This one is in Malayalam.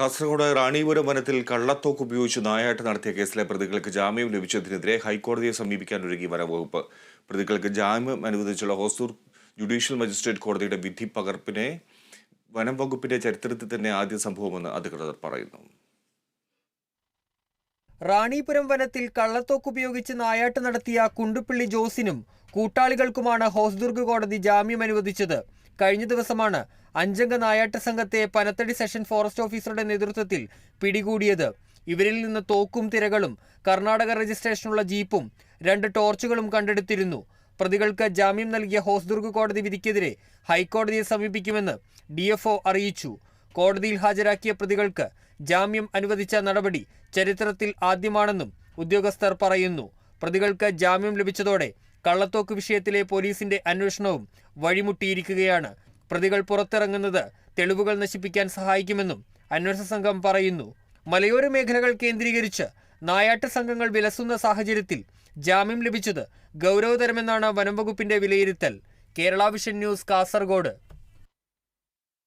കാസർഗോഡ് റാണിപുരം വനത്തിൽ കള്ളത്തോക്ക് ഉപയോഗിച്ച് നായാട്ട് നടത്തിയ കേസിലെ പ്രതികൾക്ക് ജാമ്യം ലഭിച്ചതിനെതിരെ ഹൈക്കോടതിയെ സമീപിക്കാൻ ഒരുങ്ങി വനംവകുപ്പ്. പ്രതികൾക്ക് ജാമ്യം അനുവദിച്ചുള്ള ഹോസൂർ ജുഡീഷ്യൽ മജിസ്ട്രേറ്റ് കോടതിയുടെ വിധി പകർപ്പിനെ വനം വകുപ്പിന്റെ ചരിത്രത്തിൽ തന്നെ ആദ്യ സംഭവമെന്ന് അധികൃതർ പറയുന്നു. റാണിപുരം വനത്തിൽ കള്ളത്തോക്ക് ഉപയോഗിച്ച് നായാട്ട് നടത്തിയ കുണ്ടുപ്പിള്ളി ജോസിനും കൂട്ടാളികൾക്കുമാണ് ഹോസ്ദുർഗ് കോടതി ജാമ്യം അനുവദിച്ചത്. കഴിഞ്ഞ ദിവസമാണ് അഞ്ചംഗ നായാട്ട് സംഘത്തെ പനത്തടി സെഷൻ ഫോറസ്റ്റ് ഓഫീസറുടെ നേതൃത്വത്തിൽ പിടികൂടിയത്. ഇവരിൽ നിന്ന് തോക്കും തിരകളും കർണാടക രജിസ്ട്രേഷനുള്ള ജീപ്പും രണ്ട് ടോർച്ചുകളും കണ്ടെടുത്തിരുന്നു. പ്രതികൾക്ക് ജാമ്യം നൽകിയ ഹോസ്ദുർഗ് കോടതി വിധിക്കെതിരെ ഹൈക്കോടതിയെ സമീപിക്കുമെന്ന് ഡി അറിയിച്ചു. കോടതിയിൽ ഹാജരാക്കിയ പ്രതികൾക്ക് ജാമ്യം അനുവദിച്ച നടപടി ചരിത്രത്തിൽ ആദ്യമാണെന്നും ഉദ്യോഗസ്ഥർ പറയുന്നു. പ്രതികൾക്ക് ജാമ്യം ലഭിച്ചതോടെ കള്ളത്തോക്ക് വിഷയത്തിലെ പോലീസിന്റെ അന്വേഷണവും വഴിമുട്ടിയിരിക്കുകയാണ്. പ്രതികൾ പുറത്തിറങ്ങുന്നത് തെളിവുകൾ നശിപ്പിക്കാൻ സഹായിക്കുമെന്നും അന്വേഷണ സംഘം പറയുന്നു. മലയോര മേഖലകൾ കേന്ദ്രീകരിച്ച് നായാട്ട് സംഘങ്ങൾ വിലസുന്ന സാഹചര്യത്തിൽ ജാമ്യം ലഭിച്ചത് ഗൗരവതരമെന്നാണ് വനംവകുപ്പിന്റെ വിലയിരുത്തൽ. Kerala vision news Kasargod.